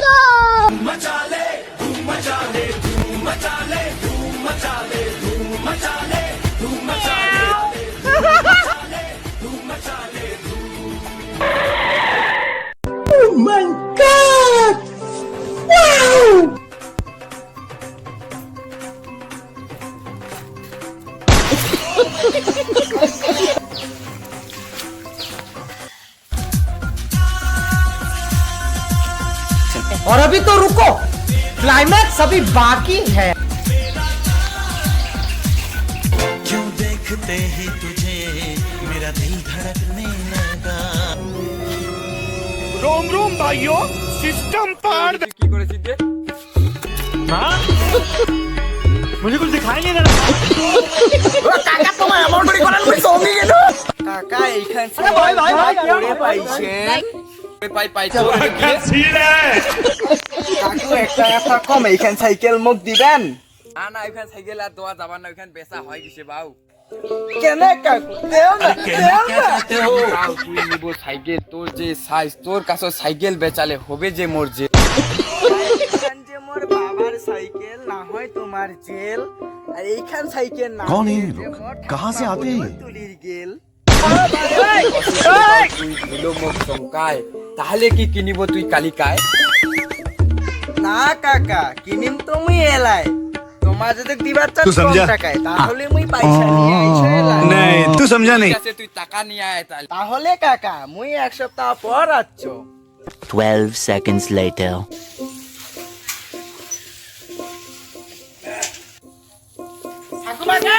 todo! और अभी तो रुको क्लाइमैक्स अभी बाकी है क्यों देखते ही तुझे मेरा दिल धड़कने लगा रोम रोम भाइयों सिस्टम पार কি করেছিস রে मुझे कुछ दिखाई नहीं दे কাকা এইখান করে পাইছেন পাই পাই কাকু একটা কথা কম এইখান সাইকেল না না বেচা হয় কিসে বাউ কেন কাকু দেও বেচালে হবে যে মোর যে মোর বাবার সাইকেল না হয় তোমার জেল এইখান সাইকেল না কোন সে আতে তুলির গেল তুই ভিলো তাহলে কি কিনিব তুই কালিকায়? না কাকা কিনিম তো মুই এলাই। তোমার যদি দিবার চান কম টাকায় তাহলে মুই পয়সা নিয়ে আইছো এলাই। তুই সমঝা নাই। কাছে তুই টাকা নিয়ে আয় তাহলে। তাহলে কাকা মুই এক সপ্তাহ পর আচ্ছো। 12 seconds later. কা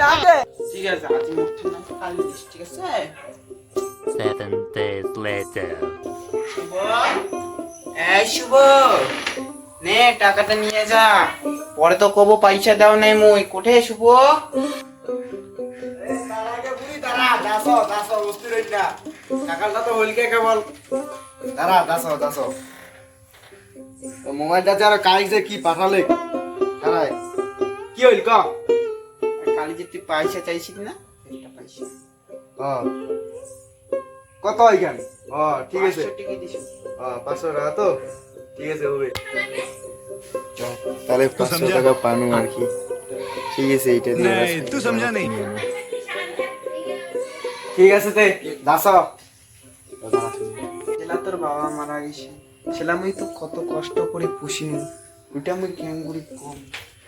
না গে ঠিক আছে আজ উঠছে না কাল ঠিক আছে? Seven days later. শুভ এই শুভ নে টাকাটা নিয়ে যা। পরে তো কবো পয়সা দাও নাই মুই। কোঠে শুভ? দাঁড়া দাস দাস অস্থির হইল না। কাকালটা তো হইলকে কেবল? দাঁড়া দাস দাস মোবাইলটা যারা যে কি পাঠালে? দাঁড়ায়। কি হইল ক? মানে যে তুই পয়সা চাইছিস না কত ওইখানে ও ঠিক আছে। পাঁচশো টাকা তো। ঠিক আছে হবে। তাহলে পাঁচশো টাকা পানো আর কি। ঠিক আছে এইটা দিয়ে তুই সমঝা নেই। ঠিক আছে তে দাস। ছেলা তোর বাবা মারা গেছে। ছেলা মুই তো কত কষ্ট করে পুষিনি। ওইটা আমি কেমন করি কম?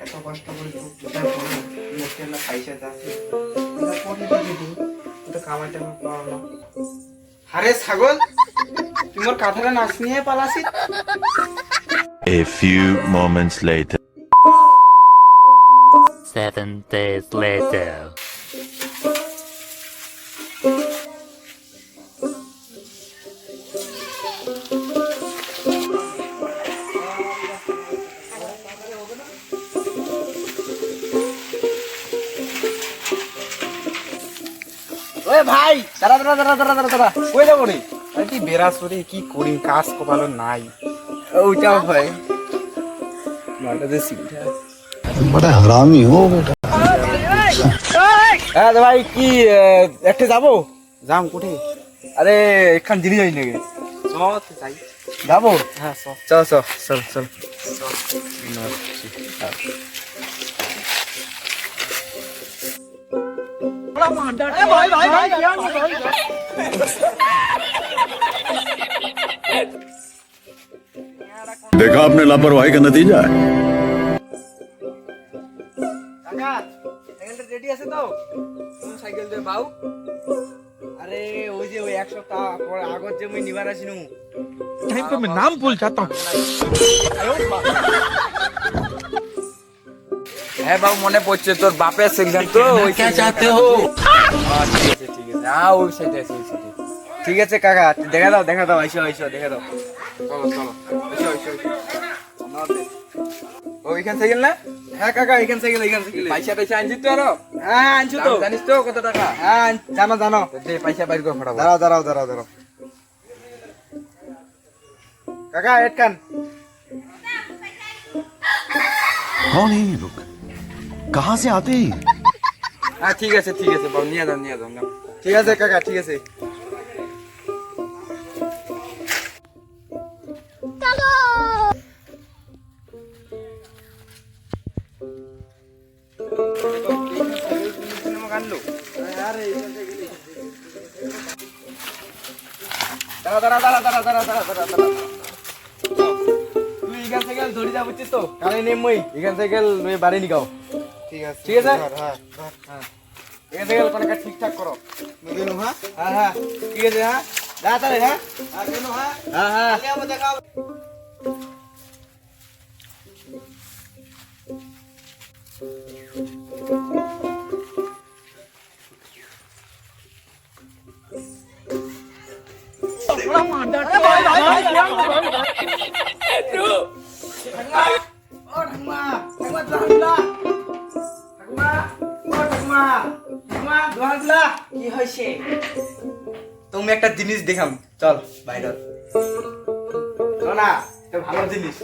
এত কষ্ট করে তো ওটা করো মোটে না পয়সা যাচ্ছে পাও না আরে ছাগল তুই মোর কাঁথাটা নাচ নিয়ে Palashi A few moments later. Seven days later. ভাই দাঁড়া দাঁড়া দাঁড়া দাঁড়া দাঁড়া দাঁড়া। ওই যাব রে কি বেড়া সরে কি করি কাজ কপালো নাই। ওইটাও ভাই। মালটা যে বড় হারামি ও বেটা। হ্যাঁ ভাই কি একটা যাব? যাম কোঠে। আরে এখান জিনিস হই নাকি? সমাবতে যাই। যাব? হ্যাঁ চল চল চল চল। চল। देखा आपने लापरवाही का नतीजा है কাকা সাইকেলটা রেডি আছে তো কোন সাইকেল দে বাউ আরে ওই যে ওই এক সপ্তাহ পর আগত যে মুই নিবার আসিনু टाइम पे मैं नाम भूल जाता हूँ হ্যাঁ বাবু মনে পড়ছে তোর বাপের সেকশন তো ওই क्या चाहते हो হ্যাঁ, ঠিক আছে ঠিক আছে হ্যাঁ ওই সাইডে আছে ওই সাইডে ঠিক আছে কাকা দেখা দাও দেখা দাও আইসো আইসো দেখা দাও চলো চলো আইসো আইসো ওইখান সাইকেল না হ্যাঁ কাকা এইখান সাইকেল এইখান সাইকেল পয়সা টয়সা আনছিস তো আরো হ্যাঁ আনছো তো দাম জানিস তো কত টাকা হ্যাঁ জানো জানো তো দে পয়সা বাইর করে ফটাফট দাঁড়াও দাঁড়াও দাঁড়াও দাঁড়াও কাকা এটকান कौन है ये लोग कहाँ से आते हैं ये? হ্যাঁ ঠিক আছে ঠিক আছে বাবু নিয়ে যাও নিয়ে যাও নাও। ঠিক আছে কাকা ঠিক আছে দাঁড়া দাঁড়া দাঁড়া দাঁড়া দাঁড়া দাঁড়া দাঁড়া দাঁড়া তুই এখান থেকে ধরে যা বুঝছিস তো কালে নেম মই এখান থেকে লয়ে বাড়ি নিগাও ঠিক আছে ঠিক আছে হ্যাঁ হ্যাঁ এসে গেল পানাকা ঠিকঠাক করো বুঝলো হ্যাঁ হ্যাঁ ঠিক আছে হ্যাঁ যা তাহলে হ্যাঁ আর কেন হ্যাঁ হ্যাঁ হ্যাঁ তাহলে আমাকে দেখাও ওরা মারদার হয়েছে। তুমি একটা জিনিস দেখাম। চল বাইরে না এটা ভালো জিনিস।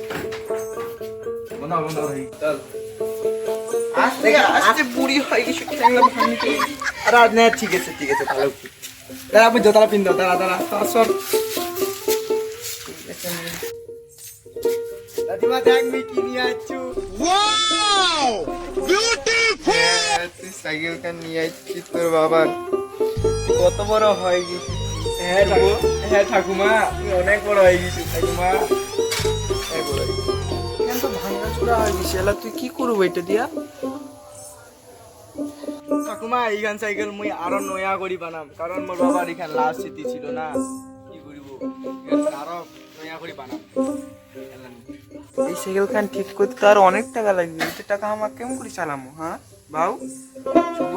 বনা বনা চল। আস্তে আস্তে বুড়ি হয়ে গেছে চ্যাংলা ভাঙি আরে আর না ঠিক আছে ঠিক আছে ভালো। দাঁড়া আপনি জোতালা পিন দাও দাঁড়া দাঁড়া সর সর। দাদিমা দেখ আমি কি নিয়ে আসছু। তুই সাইকেল নিয়ে আসছিস তোর বাবার? কত বড় হয়ে গেছিস হ্যাঁ ঠাকু হ্যাঁ ঠাকুমা অনেক বড় হয়ে গেছিস ঠাকুমা। হয়ে গেছিস। কেন তো ভাঙা চূড়া হয়ে গেছে? এলা তুই কি করব এটা দিয়া? ঠাকুমা এইখান সাইকেল মুই আরও নয়া করি বানাম কারণ মোর বাবার এখান লাস্ট স্মৃতি ছিল না। কি করিব? আরও নয়া করি বানাম। এই সাইকেল খান ঠিক করতে তো আর অনেক টাকা লাগবে। এই টাকা আমার কেমন করে চালামো হ্যাঁ? বাউ শুভ।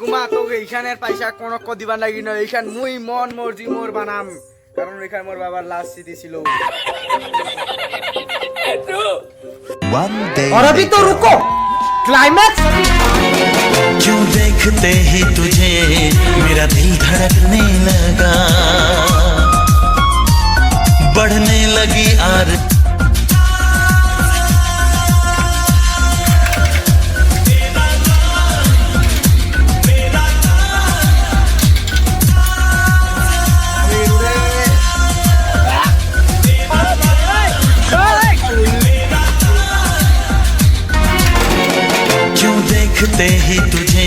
ঠাকুমা তোকে এইখানের পয়সা কোনো ক দিবার লাগি না এইখান মুই মন মর্জি মোর বানাম কারণ এখানে মোর বাবার লাস্ট স্মৃতি ছিল One day. और अभी तो रुको क्लाइमैक्स क्यों देखते ही तुझे मेरा दिल धड़कने लगा बढ़ने लगी आर देखते ही तुझे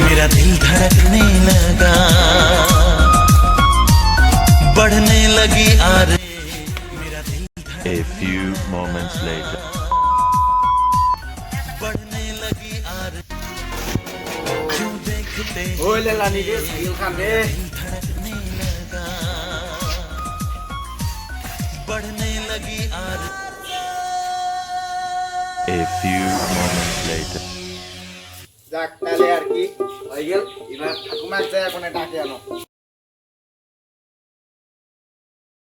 मेरा दिल धड़कने लगा। बढ़ने लगी आ रे मेरा दिल ए फ्यू मोमेंट्स लेटर बढ़ने लगी आ रे क्यों देखते ओ ले लानी के साइकिल खान रे। धड़कने लगा। बढ़ने लगी आ रे ए फ्यू मोमेंट्स लेटर যাক তাহলে আর কি। হয়ে গেল এবার ঠাকুমার যায় কোনো ডাকে আনো।